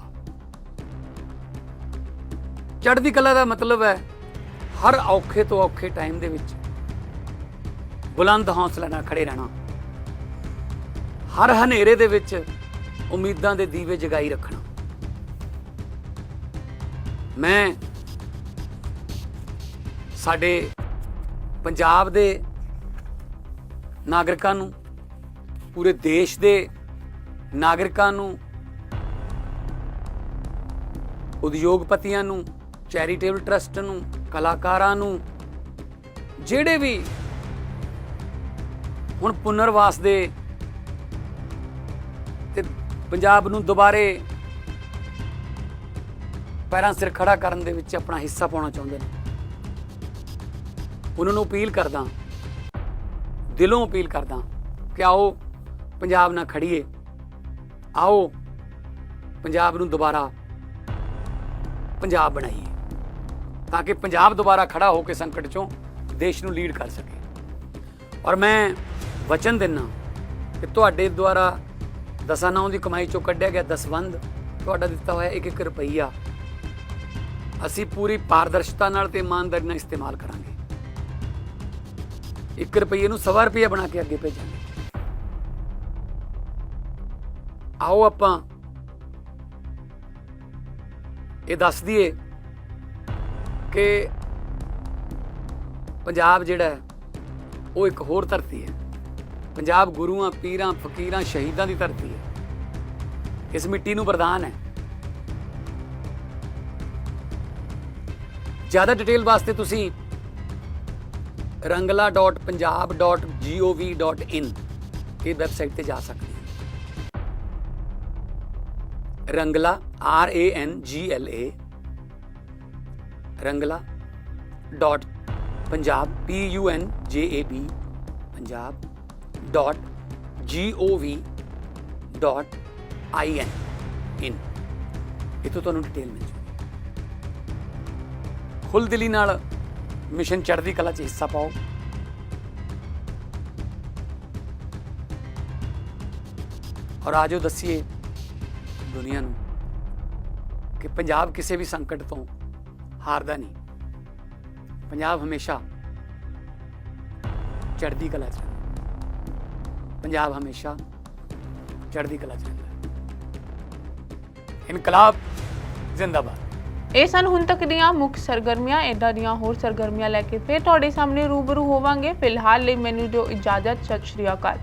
ਚੜ੍ਹਦੀ ਕਲਾ ਦਾ ਮਤਲਬ ਹੈ ਹਰ ਔਖੇ ਤੋਂ ਔਖੇ ਟਾਈਮ ਦੇ ਵਿੱਚ ਬੁਲੰਦ ਹੌਸਲਾ ਨਾਲ ਖੜੇ ਰਹਿਣਾ। ਹਰ ਹਨੇਰੇ ਦੇ ਵਿੱਚ ਉਮੀਦਾਂ ਦੇ ਦੀਵੇ ਜਗਾਈ ਰੱਖਣਾ। ਮੈਂ ਸਾਡੇ ਪੰਜਾਬ ਦੇ ਨਾਗਰਿਕਾਂ ਨੂੰ, ਪੂਰੇ ਦੇਸ਼ ਦੇ ਨਾਗਰਿਕਾਂ ਨੂੰ, ਉਦਯੋਗਪਤੀਆਂ ਨੂੰ, ਚੈਰੀਟੇਬਲ ਟਰਸਟ ਨੂੰ, ਕਲਾਕਾਰਾਂ ਨੂੰ, ਜਿਹੜੇ ਵੀ ਹੁਣ ਪੁਨਰਵਾਸ ਦੇ ਪੰਜਾਬ ਨੂੰ ਦੁਬਾਰੇ ਪੈਰਾਂ ਸਿਰ ਖੜਾ ਕਰਨ ਦੇ ਵਿੱਚ ਆਪਣਾ ਹਿੱਸਾ ਪਾਉਣਾ ਚਾਹੁੰਦੇ ਨੇ। ਉਹਨਾਂ ਨੂੰ ਅਪੀਲ ਕਰਦਾ, ਦਿਲੋਂ ਅਪੀਲ ਕਰਦਾ ਕਿ ਆਓ ਪੰਜਾਬ ਨਾਲ ਖੜੀਏ, ਆਓ ਪੰਜਾਬ ਨੂੰ ਦੁਬਾਰਾ ਪੰਜਾਬ ਬਣਾਈਏ, ਤਾਂ ਕਿ ਪੰਜਾਬ ਦੁਬਾਰਾ ਖੜਾ ਹੋ ਕੇ ਸੰਕਟ ਚੋਂ ਦੇਸ਼ ਨੂੰ ਲੀਡ ਕਰ ਸਕੇ। ਔਰ ਮੈਂ ਵਚਨ ਦਿੰਨਾ ਕਿ ਤੁਹਾਡੇ ਦੁਆਰਾ ਦਸਾਂ ਨੌਂ ਦੀ ਕਮਾਈ ਚੋਂ ਕੱਢਿਆ ਗਿਆ ਦਸਵੰਦ ਤੁਹਾਡਾ ਦਿੱਤਾ ਹੋਇਆ ਇੱਕ ਇੱਕ ਰੁਪਈਆ। ਅਸੀਂ ਪੂਰੀ ਪਾਰਦਰਸ਼ਤਾ ਨਾਲ ਤੇ ਇਮਾਨਦਾਰੀ ਨਾਲ ਇਸਤੇਮਾਲ ਕਰਾਂਗੇ। 1 ਰੁਪਈਏ ਨੂੰ ਸਵਾ ਰੁਪਈਆ ਬਣਾ ਕੇ ਅੱਗੇ ਭੇਜਾਂਗੇ। ਆਓ ਆਪਾਂ ਇਹ ਦੱਸ ਦਈਏ ਕਿ ਪੰਜਾਬ ਜਿਹੜਾ ਉਹ ਇੱਕ ਹੋਰ ਧਰਤੀ ਹੈ। ਪੰਜਾਬ ਗੁਰੂਆਂ, ਪੀਰਾਂ, ਫਕੀਰਾਂ, ਸ਼ਹੀਦਾਂ ਦੀ ਧਰਤੀ ਹੈ। ਇਸ ਮਿੱਟੀ ਨੂੰ ਵਰਦਾਨ ਹੈ। ਜ਼ਿਆਦਾ ਡਿਟੇਲ ਵਾਸਤੇ ਤੁਸੀਂ rangla.punjab.gov.in ਇਹ ਵੈਬਸਾਈਟ ਤੇ ਜਾ ਸਕਦੇ ਹੋ। ਰੰਗਲਾ R A N G L A Rangla dot Punjab P U N J A B Punjab dot ਜੀ ਓ ਵੀ ਡਾਟ ਆਈ ਐਨ ਇਨ ਇਥੋਂ ਤੁਹਾਨੂੰ ਡਿਟੇਲ ਮਿਲ ਜੂਗੀ। ਖੁੱਲ ਦਿਲੀ ਨਾਲ ਮਿਸ਼ਨ ਚੜ੍ਹਦੀ ਕਲਾ 'ਚ ਹਿੱਸਾ ਪਾਓ। ਔਰ ਆਜੋ ਦੱਸੀਏ ਦੁਨੀਆ ਨੂੰ ਕਿ ਪੰਜਾਬ ਕਿਸੇ ਵੀ ਸੰਕਟ ਤੋਂ ਹਾਰਦਾ ਨਹੀਂ। ਪੰਜਾਬ ਹਮੇਸ਼ਾ ਚੜ੍ਹਦੀ ਕਲਾ 'ਚ ਪੰਜਾਬ ਹਮੇਸ਼ਾ ਚੜ੍ਹਦੀ ਕਲਾ 'ਚ ਰਹਿੰਦਾ ਇਨਕਲਾਬ ਜ਼ਿੰਦਾਬਾਦ। ਇਹ ਸਨ ਹੁਣ ਤੱਕ ਦੀਆਂ ਮੁੱਖ ਸਰਗਰਮੀਆਂ ਇਦਾਂ ਦੀਆਂ ਹੋਰ ਸਰਗਰਮੀਆਂ ਲੈ ਕੇ ਫਿਰ ਤੁਹਾਡੇ ਸਾਹਮਣੇ ਰੂਬਰੂ ਹੋਵਾਂਗੇ। ਫਿਲਹਾਲ ਲਈ ਮੈਨੂੰ ਜੋ ਇਜਾਜ਼ਤ, ਸਤਿ ਸ਼੍ਰੀ ਅਕਾਲ।